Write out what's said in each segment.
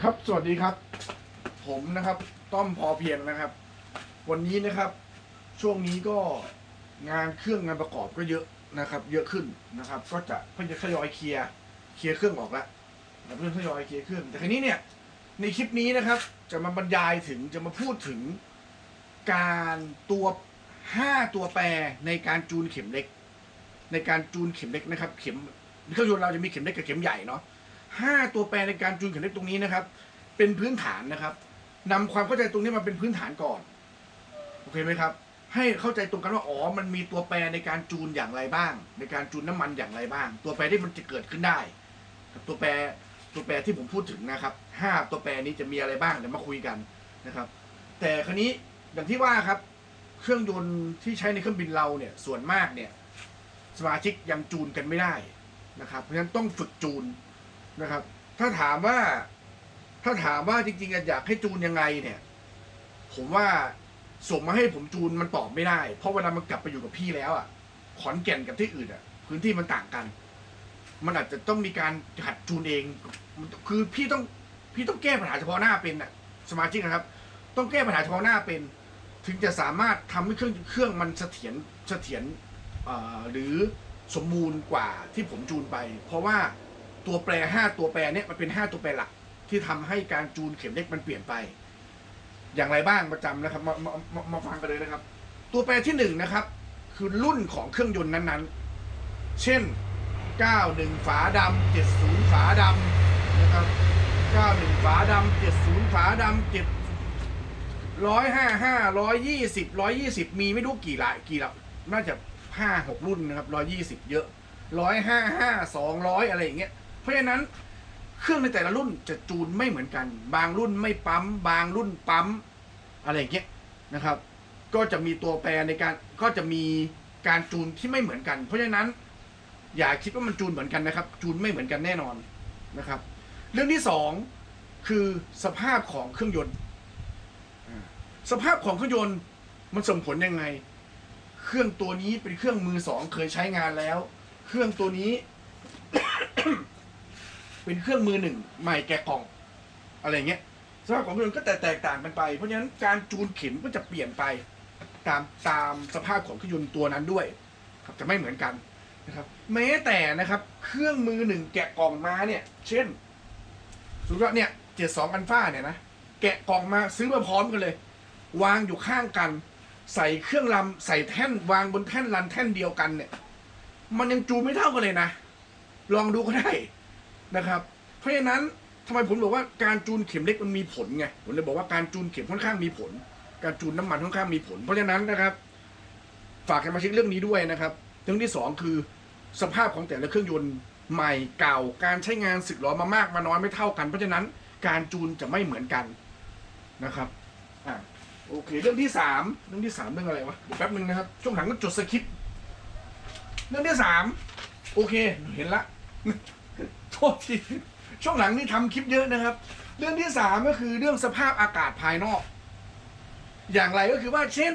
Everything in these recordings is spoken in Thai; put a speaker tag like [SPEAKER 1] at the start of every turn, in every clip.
[SPEAKER 1] ครับสวัสดีครับ ผมนะครับ ต้อมพอเพียงนะครับ วันนี้นะครับ ช่วงนี้ก็งานเครื่องงานประกอบก็เยอะนะครับ เยอะขึ้นนะครับ ก็จะเพิ่งจะทยอยเคลียร์เคลียร์เครื่องออกแล้วเพิ่งทยอยเคลียร์เครื่อง แต่ครนี้เนี่ย ในคลิปนี้นะครับ จะมาบรรยายถึงจะมาพูดถึงการตัวห้าตัวแปรในการจูนเข็มเล็ก ในการจูนเข็มเล็กนะครับ เข็มเครื่องยนต์เราจะมีเข็มเล็กกับเข็มใหญ่เนาะ ห้าตัวแปรในการจูนเข็มเล็กตรงนี้นะครับ เป็นพื้นฐานนะครับนำความเข้าใจตรงนี้มาเป็นพื้นฐานก่อน โอเคไหมครับ ให้เข้าใจตรงกันว่า อ๋อ มันมีตัวแปรในการจูนอย่างไรบ้าง ในการจูนน้ำมันอย่างไรบ้าง ตัวแปรที่มันจะเกิดขึ้นได้ ตัวแปร ตัวแปรที่ผมพูดถึงนะครับห้าตัวแปรนี้จะมีอะไรบ้าง เดี๋ยวมาคุยกันนะครับ แต่ครนี้อย่างที่ว่าครับ เครื่องยนต์ที่ใช้ในเครื่องบินเราเนี่ย ส่วนมากเนี่ย สมาชิกยังจูนกันไม่ได้นะครับ เพราะฉะนั้นต้องฝึกจูน นะครับ ถ้าถามว่า ถ้าถามว่าจริง ๆอยากให้จูนยังไงเนี่ย ผมว่าส่งมาให้ผมจูนมันตอบไม่ได้ เพราะเวลามันกลับไปอยู่กับพี่แล้วอะ ขอนแก่นกับที่อื่นอะ พื้นที่มันต่างกัน มันอาจจะต้องมีการหัดจูนเอง คือพี่ต้องพี่ต้องแก้ปัญหาเฉพาะหน้าเป็นอะ สมาชิกนะครับ ต้องแก้ปัญหาเฉพาะหน้าเป็น ถึงจะสามารถทำให้เครื่องเครื่องมันเสถียรเสถียรหรือสมบูรณ์กว่าที่ผมจูนไป เพราะว่า ตัวแปรห้าตัวแปรเนี่ยมันเป็นห้าตัวแปรหลัก ที่ทำให้การจูนเข็มเล็กมันเปลี่ยนไป อย่างไรบ้างประจำนะครับมามามามาฟังกันเลยนะครับ ตัวแปรที่หนึ่งนะครับ คือรุ่นของเครื่องยนต์นั้นๆ เช่น 91 ฝาดำ70 ฝาดำนะครับ 91 ฝาดำ70 ฝาดำ7ร้อยห้าห้าร้อยยี่สิบร้อยยี่สิบมีไม่รู้กี่หลายกี่ละน่าจะห้าหกรุ่นนะครับร้อยยี่สิบเยอะร้อยห้าห้าสองร้อยอะไรอย่างเงี้ย ราะฉะนั้นเครื่องในแต่ละรุ่นจะจูนไม่เหมือนกัน บางรุ่นไม่ปั๊ม บางรุ่นปั๊มอะไรอย่างเงี้ยนะครับ ก็จะมีตัวแปรในการก็จะมีการจูนที่ไม่เหมือนกัน เพราะฉะนั้น อย่าคิดว่ามันจูนเหมือนกันนะครับ จูนไม่เหมือนกันแน่นอนนะครับ เรื่องที่สองคือสภาพของเครื่องยนต์ สภาพของเครื่องยนต์มันส่งผลยังไง เครื่องตัวนี้เป็นเครื่องมือสองเคยใช้งานแล้ว เครื่องตัวนี้ เป็นเครื่องมือหนึ่งใหม่แกะกล่อง อะไรเงี้ยสภาพของเครื่องยนต์ก็แตกต่างกันไป เพราะฉะนั้นการจูนเข็มก็จะเปลี่ยนไป ตามตามสภาพของเครื่องยนต์ตัวนั้นด้วย ครับจะไม่เหมือนกันนะครับ แม้แต่นะครับ เครื่องมือหนึ่งแกะกล่องมาเนี่ย เช่นสมมติว่าเนี่ยเจ็ดสองอันฟ้าเนี่ยนะแกะกล่องมาซื้อมาพร้อมกันเลย วางอยู่ข้างกัน ใส่เครื่องลำใส่แท่นวางบนแท่นรันแท่นเดียวกันเนี่ย มันยังจูนไม่เท่ากันเลยนะ ลองดูก็ได้ นะครับ เพราะฉะนั้นทำไมผมบอกว่าการจูนเข็มเล็กมันมีผลไงผมเลยบอกว่าการจูนเข็มค่อนข้างมีผล การจูนน้ำมันค่อนข้างมีผล เพราะฉะนั้นนะครับ ฝากกันมาเช็คเรื่องนี้ด้วยนะครับเรื่องที่สองคือสภาพของแต่ละเครื่องยนต์ใหม่เก่า การใช้งานสึกหรอมามากมาน้อยไม่เท่ากัน เพราะฉะนั้นการจูนจะไม่เหมือนกันนะครับอะโอเค เรื่องที่สามเรื่องที่สามเรื่องอะไรวะเดี๋ยวแป๊บนึงนะครับ ช่วงหลังก็จดสคริปต์เรื่องที่สามโอเค เห็นละ โทษทีช่วงหลังนี่ทำคลิปเยอะนะครับ เรื่องที่สามก็คือเรื่องสภาพอากาศภายนอก อย่างไรก็คือว่าเช่น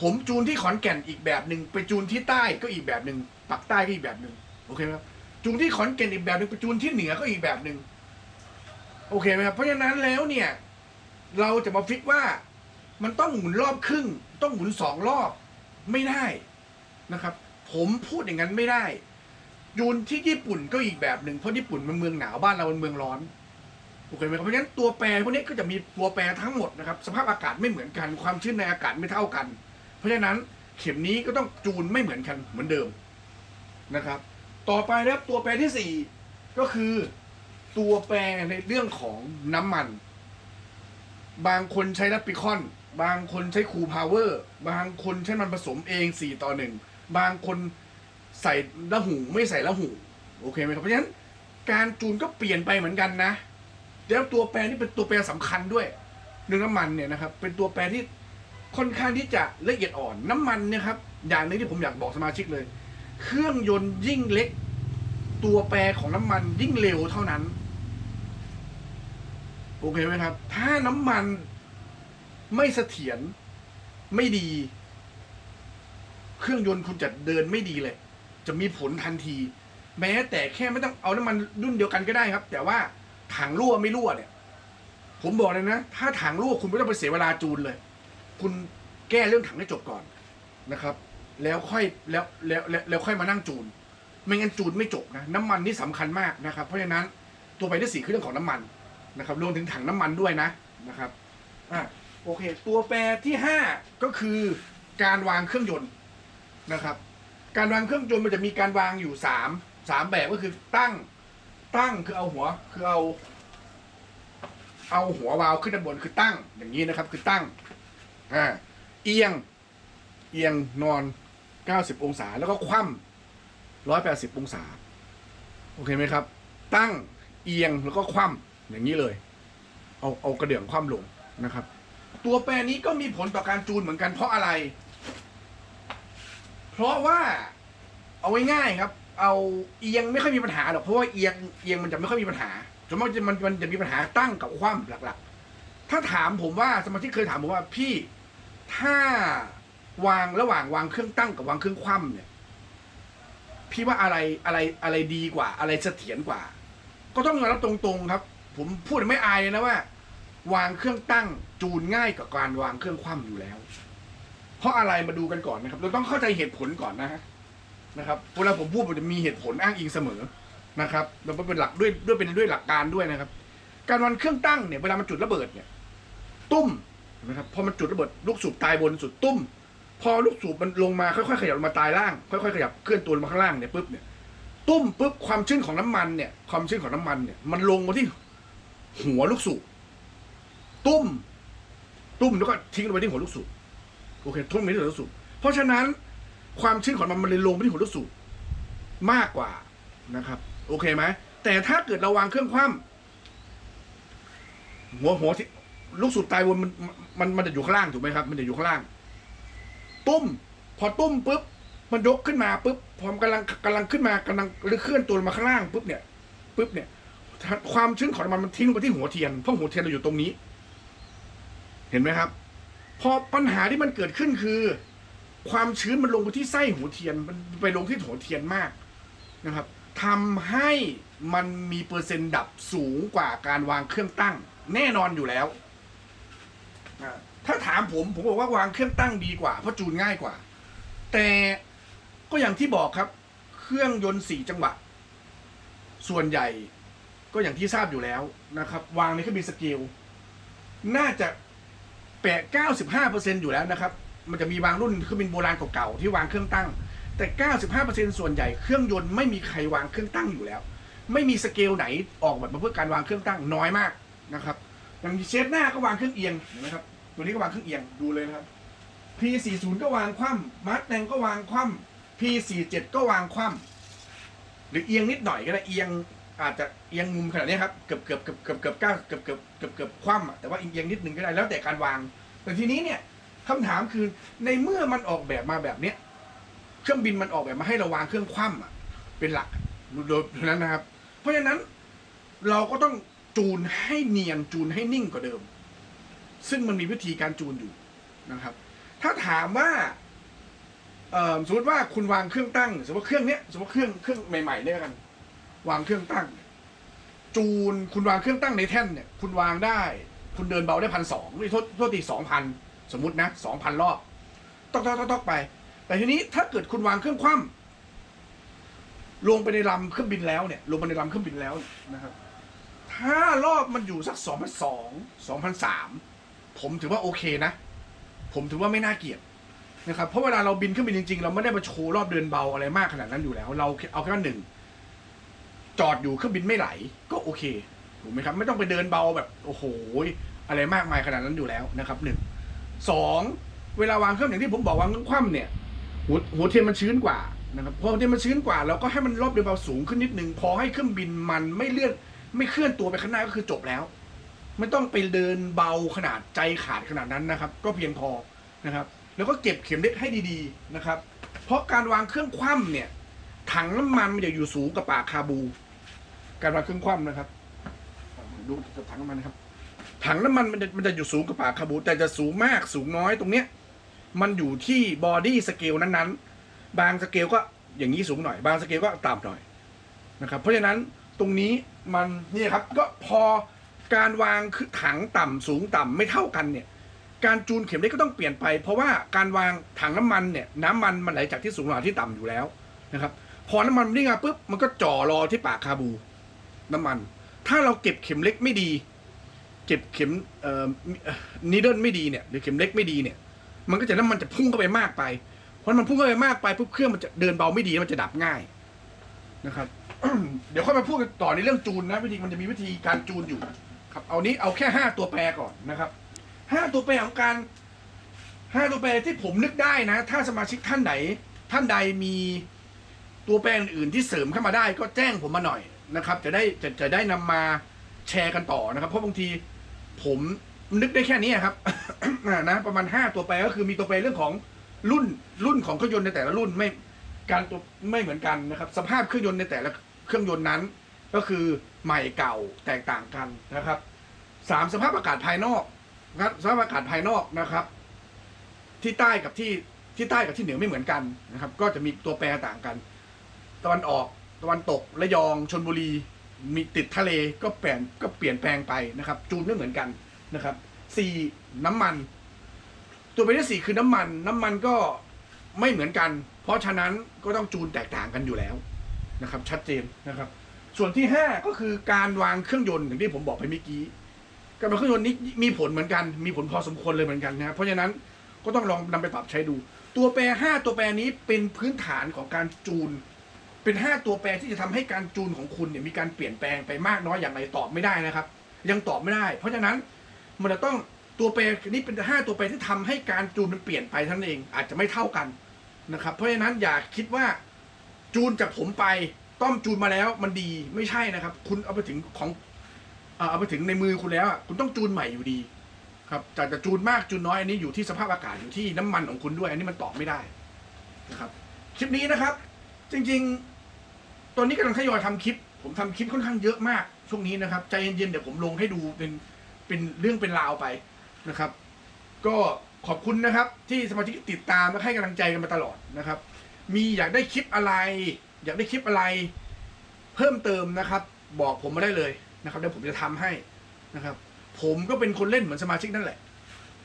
[SPEAKER 1] ผมจูนที่ขอนแก่นอีกแบบหนึ่งไปจูนที่ใต้ก็อีกแบบหนึ่งปักใต้ก็อีกแบบหนึ่งโอเคไหมครับจูนที่ขอนแก่นอีกแบบหนึ่งไปจูนที่เหนือก็อีกแบบหนึ่งโอเคไหมครับเพราะฉะนั้นแล้วเนี่ย เราจะมาฟิกว่ามันต้องหมุนรอบครึ่ง ต้องหมุนสองรอบไม่ได้นะครับ ผมพูดอย่างนั้นไม่ได้ จูนที่ญี่ปุ่นก็อีกแบบหนึ่งเพราะญี่ปุ่นมันเมืองหนาวบ้านเรามันเมืองร้อนโอเคไหมครับเพราะฉะนั้นตัวแปรพวกนี้ก็จะมีตัวแปรทั้งหมดนะครับสภาพอากาศไม่เหมือนกัน ความชื้นในอากาศไม่เท่ากัน เพราะฉะนั้นเข็มนี้ก็ต้องจูนไม่เหมือนกันเหมือนเดิมนะครับ ต่อไปนะครับตัวแปรที่สี่ก็คือตัวแปรในเรื่องของน้ำมัน บางคนใช้ลัปปิคอน บางคนใช้คูพาวเวอร์ บางคนใช้มันผสมเองสี่ต่อหนึ่งบางคน ใส่ละหูไม่ใส่ละหูโอเคไหมครับเพราะฉะนั้นการจูนก็เปลี่ยนไปเหมือนกันนะแล้วตัวแปรนี่เป็นตัวแปรสำคัญด้วยเรื่องน้ำมันเนี่ยนะครับ เป็นตัวแปรที่ค่อนข้างที่จะละเอียดอ่อนน้ำมันเนี่ยครับอย่างนึงที่ผมอยากบอกสมาชิกเลย เครื่องยนต์ยิ่งเล็ก ตัวแปรของน้ำมันยิ่งเร็วเท่านั้นโอเคไหมครับ ถ้าน้ำมันไม่เสถียรไม่ดี เครื่องยนต์คุณจะเดินไม่ดีเลย จะมีผลทันที แม้แต่แค่ไม่ต้องเอาน้ำมันรุ่นเดียวกันก็ได้ครับ แต่ว่าถังรั่วไม่รั่วเนี่ย ผมบอกเลยนะ ถ้าถังรั่วคุณไม่ต้องไปเสียเวลาจูนเลย คุณแก้เรื่องถังให้จบก่อนนะครับ แล้วค่อยแล้วแล้วแล้วแล้วค่อยมานั่งจูน ไม่งั้นจูนไม่จบนะน้ำมันนี่สำคัญมากนะครับ เพราะฉะนั้นตัวไปที่สี่คือเรื่องของน้ำมันนะครับรวมถึงถังน้ำมันด้วยนะนะครับอะโอเค ตัวแปรที่ห้าก็คือการวางเครื่องยนต์นะครับ การวางเครื่องยนมันจะมีการวางอยู่สามสามแบบก็คือตั้งตั้งคือเอาหัวคือเอา เอาหัววาล์วขึ้นด้านบนคือตั้งอย่างนี้นะครับ คือตั้งอ่าเอียงเอียงนอน 90 องศา แล้วก็คว่ำ180 องศา โอเคไหมครับ ตั้งเอียงแล้วก็คว่ำอย่างนี้เลย เอาเอากระเดื่องคว่ำลงนะครับ ตัวแปรนี้ก็มีผลต่อการจูนเหมือนกันเพราะอะไร เพราะว่าเอาไว้ง่ายครับ เอาเอียงไม่ค่อยมีปัญหาหรอกเพราะว่าเอียงเอียงมันจะไม่ค่อยมีปัญหาสมมติมันมันจะมีปัญหาตั้งกับคว่ำหลักๆ ถ้าถามผมว่าสมาชิกเคยถามผมว่าพี่ถ้าวางระหว่างวางเครื่องตั้งกับวางเครื่องคว่ำเนี่ย พี่ว่าอะไรอะไรอะไรดีกว่า อะไรเสถียรกว่า ก็ต้องยอมรับตรงๆครับ ผมพูดไม่อายเลยนะว่า วางเครื่องตั้งจูนง่ายกว่าการวางเครื่องคว่ำอยู่แล้ว เพราะอะไรมาดูกันก่อนนะครับ เราต้องเข้าใจเหตุผลก่อนนะฮะนะครับเวลาผมพูดผมจะมีเหตุผลอ้างอิงเสมอนะครับเราเป็นหลักด้วยด้วยเป็นด้วยหลักการด้วยนะครับ การวางเครื่องตั้งเนี่ยเวลามันจุดระเบิดเนี่ย ตุ้มนะครับพอมันจุดระเบิดลูกสูบตายบนสุดตุ้ม พอลูกสูบมันลงมาค่อยๆขยับลงมาตายล่าง ค่อยๆขยับเคลื่อนตัวลงมาข้างล่างเนี่ยปุ๊บเนี่ยตุ้มปุ๊บความชื้นของน้ำมันเนี่ยความชื้นของน้ำมันเนี่ยมันลงมาที่หัวลูกสูบตุ้ม ตุ้มแล้วก็ทิ้งลงไปที่หัวลูกสูบ อเคทุ่มไปที่หัวลูกสูบเพราะฉะนั้นความชื้นของมันมันเลยลงไปที่หัวลูกสูบมากกว่านะครับ โอเคไหมแต่ถ้าเกิดเราวางเครื่องคว่ำหัวหัวที่ลูกสูบตายบนมันมันมันจะอยู่ข้างล่างถูกไหมครับ มันจะอยู่ข้างล่าง ตุ้ม พอตุ้มปุ๊บมันยกขึ้นมาปุ๊บพอมนกำลังกำลังขึ้นมากำลังหรือเคลื่อนตัวมาข้างล่างปุ๊บเนี่ยปุ๊บเนี่ย ความชื้นของมันมันทิ้งลงไปที่หัวเทียนเพราะหัวเทียนเราอยู่ตรงนี้ เห็นไหมครับ พอปัญหาที่มันเกิดขึ้นคือ ความชื้นมันลงไปที่ไส้หัวเทียน มันไปลงที่หัวเทียนมากนะครับทำให้มันมีเปอร์เซ็นต์ดับสูงกว่าการวางเครื่องตั้ง แน่นอนอยู่แล้ว ถ้าถามผมผมบอกว่าวางเครื่องตั้งดีกว่าเพราะจูนง่ายกว่า แต่ก็อย่างที่บอกครับ เครื่องยนต์สี่จังหวะ ส่วนใหญ่ก็อย่างที่ทราบอยู่แล้วนะครับ วางในเครื่องบินสเกลน่าจะ แปดเก้าสิบห้าเปอร์เซ็นอยู่แล้วนะครับ มันจะมีบางรุ่นเครื่องบินโบราณเก่าๆที่วางเครื่องตั้ง แต่เก้าสิบห้าเปอร์เซ็นส่วนใหญ่เครื่องยนต์ไม่มีใครวางเครื่องตั้งอยู่แล้ว ไม่มีสเกลไหนออกแบบมาเพื่อการวางเครื่องตั้งน้อยมากนะครับอย่างเชฟหน้าก็วางเครื่องเอียงเห็นไหมครับ ตัวนี้ก็วางเครื่องเอียงดูเลยนะครับ P40 ก็วางคว่ำมาร์ตแตงก็วางคว่ำ P47 ก็วางคว่ำหรือเอียงนิดหน่อยก็ได้เอียง อาจจะเอียงมุมขนาดนี้ครับเกือบเกือบเกือบเกือบเกือบเก้าเกือบเกือบเกือบเกือบคว่ำแต่ว่าเอียงนิดนึงก็ได้แล้วแต่การวาง แต่ทีนี้เนี่ยคำถามคือในเมื่อมันออกแบบมาแบบเนี้ยเครื่องบินมันออกแบบมาให้เราวางเครื่องคว่ำเป็นหลักโดยนั้นนะครับ เพราะฉะนั้นเราก็ต้องจูนให้เนียนจูนให้นิ่งกว่าเดิม ซึ่งมันมีวิธีการจูนอยู่นะครับ ถ้าถามว่าสมมติว่าคุณวางเครื่องตั้งสมมติว่าเครื่องเนี้ยสมมติว่าเครื่องเครื่องใหม่ๆเนี่ยกัน วางเครื่องตั้ง จูนคุณวางเครื่องตั้งในแท่นเนี่ย คุณวางได้ คุณเดินเบาได้พันสองไม่โทษโทษตีสองพันสมมตินะสองพันรอบตอกตอกตอกตอกไป แต่ทีนี้ถ้าเกิดคุณวางเครื่องคว่ำลงไปในลำเครื่องบินแล้วเนี่ย ลงไปในลำเครื่องบินแล้วนะครับ ถ้ารอบมันอยู่สักสองพันสองสองพันสามผมถือว่าโอเคนะ ผมถือว่าไม่น่าเกลียดนะครับ เพราะเวลาเราบินเครื่องบินจริงๆ เราไม่ได้มาโชว์รอบเดินเบาอะไรมากขนาดนั้นอยู่แล้ว เราเอาแค่ว่าหนึ่ง จอดอยู่เครื่องบินไม่ไหล ก็โอเคถูกไหมครับ ไม่ต้องไปเดินเบาแบบโอ้โหอะไรมากมายขนาดนั้นอยู่แล้วนะครับหนึ่งสองเวลาวางเครื่องอย่างที่ผมบอกวางเครื่องคว่ำเนี่ยหัวหัวเทียนมันชื้นกว่านะครับพอเทียนมันชื้นกว่าเราก็ให้มันรอบเดินเบาสูงขึ้นนิดนึงพอให้เครื่องบินมันไม่เลื่อนไม่เคลื่อนตัวไปข้างหน้าก็คือจบแล้ว ไม่ต้องไปเดินเบาขนาดใจขาดขนาดนั้นนะครับ ก็เพียงพอนะครับ แล้วก็เก็บเข็มเล็ดให้ดีๆนะครับ เพราะการวางเครื่องคว่ำเนี่ยถังน้ำมันมันจะอยู่สูงกับปากคาบู การวางเครื่องคว่ำนะครับ ดูกับถังน้ำมันนะครับ ถังน้ำมันมันจะมันจะอยู่สูงกับปากคาบูแต่จะสูงมากสูงน้อยตรงเนี้ย มันอยู่ที่บอดี้สเกลนั้นๆ บางสเกลก็อย่างนี้สูงหน่อย บางสเกลก็ต่ำหน่อยนะครับ เพราะฉะนั้นตรงนี้มันนี่ครับก็พอการวางคือถังต่ำสูงต่ำไม่เท่ากันเนี่ย การจูนเข็มเล็กก็ต้องเปลี่ยนไป เพราะว่าการวางถังน้ำมันเนี่ยน้ำมันมันไหลจากที่สูงมาที่ต่ำอยู่แล้วนะครับ พอน้ำมันนี่มาปุ๊บมันก็จ่อรอที่ปากคาบู น้ำมัน ถ้าเราเก็บเข็มเล็กไม่ดี เก็บเข็มเอ่อนิเดิลไม่ดีเนี่ยหรือเข็มเล็กไม่ดีเนี่ย มันก็จะน้ำมันจะพุ่งเข้าไปมากไป เพราะมันพุ่งเข้าไปมากไปปุ๊บเครื่องมันจะเดินเบาไม่ดีมันจะดับง่ายนะครับ เดี๋ยวค่อยมาพูดกันต่อในเรื่องจูนนะวิธีมันจะมีวิธีการจูนอยู่ ครับ เอานี้เอาแค่ห้าตัวแปรก่อนนะครับห้าตัวแปรของการห้าตัวแปรที่ผมนึกได้นะ ถ้าสมาชิกท่านไหน ท่านใดมีตัวแปรอื่นที่เสริมเข้ามาได้ก็แจ้งผมมาหน่อย นะครับ จะได้จะจะได้นำมาแชร์กันต่อนะครับ เพราะบางทีผมนึกได้แค่นี้ครับ นะประมาณห้าตัวแปรก็คือมีตัวแปรเรื่องของรุ่นรุ่นของเครื่องยนต์ในแต่ละรุ่นไม่การตัวไม่เหมือนกันนะครับ สภาพเครื่องยนต์ในแต่ละเครื่องยนต์นั้น ก็คือใหม่เก่าแตกต่างกันนะครับสามสภาพอากาศภายนอกนะครับสภาพอากาศภายนอกนะครับ ที่ใต้กับที่ที่ใต้กับที่เหนือไม่เหมือนกันนะครับ ก็จะมีตัวแปรต่างกัน ตะวันออก ตะวันตกระยองชนบุรีมีติดทะเลก็เปลี่ยนก็เปลี่ยนแปลงไปนะครับ จูนไม่เหมือนกันนะครับสี่น้ำมัน ตัวไปที่สี่คือน้ำมัน น้ำมันก็ไม่เหมือนกัน เพราะฉะนั้นก็ต้องจูนแตกต่างกันอยู่แล้วนะครับ ชัดเจนนะครับ ส่วนที่ห้าก็คือการวางเครื่องยนต์อย่างที่ผมบอกไปเมื่อกี้การวางเครื่องยนต์นี้มีผลเหมือนกัน มีผลพอสมควรเลยเหมือนกันนะเพราะฉะนั้นก็ต้องลองนำไปปรับใช้ดู ตัวแปรห้าตัวแปรนี้เป็นพื้นฐานของการจูน เป็นห้าตัวแปรที่จะทำให้การจูนของคุณเนี่ยมีการเปลี่ยนแปลงไปมากน้อยอย่างไรตอบไม่ได้นะครับ ยังตอบไม่ได้ เพราะฉะนั้นมันจะต้องตัวแปรนี้เป็นห้าตัวแปรที่ทำให้การจูนมันเปลี่ยนไปเท่านั้นเองอาจจะไม่เท่ากันนะครับ เพราะฉะนั้นอย่าคิดว่าจูนจากผมไปต้อมจูนมาแล้วมันดีไม่ใช่นะครับ คุณเอาไปถึงของเอ่อเอาไปถึงในมือคุณแล้วอะคุณต้องจูนใหม่อยู่ดี ครับแต่จะจูนมากจูนน้อยอันนี้อยู่ที่สภาพอากาศอยู่ที่น้ำมันของคุณด้วย อันนี้มันตอบไม่ได้นะครับ คลิปนี้นะครับ จริง ๆ ตอนนี้กำลังทยอยทำคลิป ผมทำคลิปค่อนข้างเยอะมาก ช่วงนี้นะครับ ใจเย็นๆ เดี๋ยวผมลงให้ดูเป็นเป็นเรื่องเป็นราวไปนะครับ ก็ขอบคุณนะครับ ที่สมาชิกติดตามและให้กำลังใจกันมาตลอดนะครับ มีอยากได้คลิปอะไร อยากได้คลิปอะไร เพิ่มเติมนะครับ บอกผมมาได้เลยนะครับเดี๋ยวผมจะทำให้นะครับ ผมก็เป็นคนเล่นเหมือนสมาชิกนั่นแหละ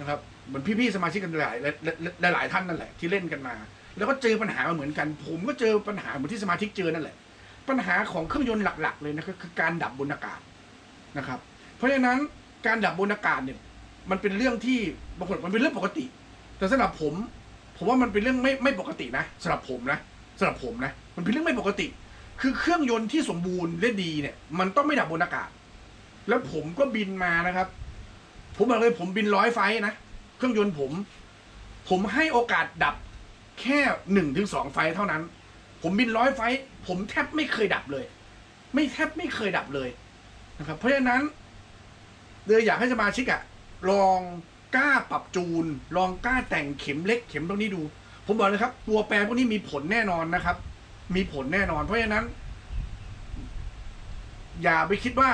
[SPEAKER 1] นะครับเหมือนพี่ๆสมาชิกกันหลายหลายหลายท่านนั่นแหละที่เล่นกันมา แล้วก็เจอปัญหามาเหมือนกัน ผมก็เจอปัญหาเหมือนที่สมาชิกเจอนั่นแหละ ปัญหาของเครื่องยนต์หลัก ๆ เลยนะก็คือการดับบนอากาศนะครับ เพราะฉะนั้นการดับบนอากาศเนี่ย มันเป็นเรื่องที่บางคนมันเป็นเรื่องปกติ แต่สำหรับผม ผมว่ามันเป็นเรื่องไม่ไม่ปกตินะสำหรับผมนะสำหรับผมนะ มันเป็นเรื่องไม่ปกติ คือเครื่องยนต์ที่สมบูรณ์และดีเนี่ย มันต้องไม่ดับบนอากาศ แล้วผมก็บินมานะครับ ผมบอกเลยผมบินร้อยไฟนะเครื่องยนต์ผม ผมให้โอกาสดับ แค่หนึ่งถึงสองไฟเท่านั้น ผมบินร้อยไฟ ผมแทบไม่เคยดับเลย ไม่แทบไม่เคยดับเลยนะครับ เพราะฉะนั้นเลยอยากให้สมาชิกอะลองกล้าปรับจูน ลองกล้าแต่งเข็มเล็กเข็มตรงนี้ดู ผมบอกเลยครับ ตัวแปรพวกนี้มีผลแน่นอนนะครับ มีผลแน่นอน เพราะฉะนั้น อย่าไปคิดว่า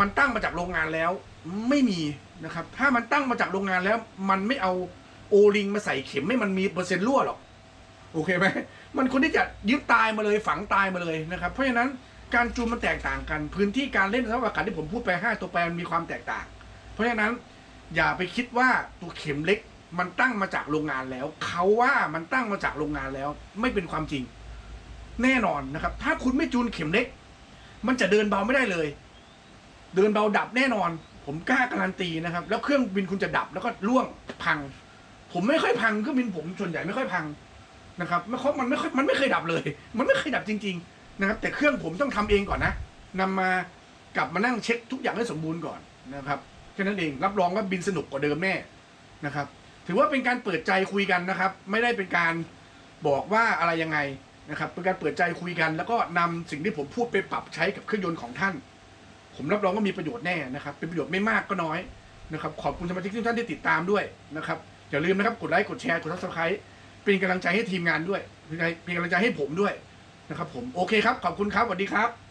[SPEAKER 1] มันตั้งมาจากโรงงานแล้ว ไม่มีนะครับ ถ้ามันตั้งมาจากโรงงานแล้ว มันไม่เอาโอลิงมาใส่เข็มไม่มันมีเปอร์เซ็นต์รั่วหรอก อเคไหมมันคนที่จะยึดตายมาเลยฝังตายมาเลยนะครับ เพราะฉะนั้นการจูนมันแตกต่างกัน พื้นที่การเล่นสภาพอากาศที่ผมพูดไปห้าตัวแปรมันมีความแตกต่าง เพราะฉะนั้นอย่าไปคิดว่าตัวเข็มเล็กมันตั้งมาจากโรงงานแล้วเขาว่ามันตั้งมาจากโรงงานแล้ว ไม่เป็นความจริง แน่นอนนะครับ ถ้าคุณไม่จูนเข็มเล็ก มันจะเดินเบาไม่ได้เลย เดินเบาดับแน่นอน ผมกล้าการันตีนะครับ แล้วเครื่องบินคุณจะดับแล้วก็ล่วงพัง ผมไม่ค่อยพังเครื่องบินผมส่วนใหญ่ไม่ค่อยพัง นะครับไม่ค่อยมันไม่ค่อยมันไม่เคยดับเลย มันไม่เคยดับจริง ๆ นะครับ แต่เครื่องผมต้องทำเองก่อนนะนำมากลับมานั่งเช็คทุกอย่างให้สมบูรณ์ก่อนนะครับแค่นั้นเองรับรองว่าบินสนุกกว่าเดิมแน่นะครับ ถือว่าเป็นการเปิดใจคุยกันนะครับ ไม่ได้เป็นการบอกว่าอะไรยังไงนะครับเป็นการเปิดใจคุยกัน แล้วก็นำสิ่งที่ผมพูดไปปรับใช้กับเครื่องยนต์ของท่าน ผมรับรองว่ามีประโยชน์แน่นะครับ เป็นประโยชน์ไม่มากก็น้อยนะครับ ขอบคุณสมาชิกทุกท่านที่ติดตามด้วยนะครับอย่าลืมนะครับกดไลค์กดแชร์กดซับสไครต์ เป็นกำลังใจให้ทีมงานด้วยเป็นกำลังใจให้ผมด้วยนะครับผมโอเคครับขอบคุณครับสวัสดีครับ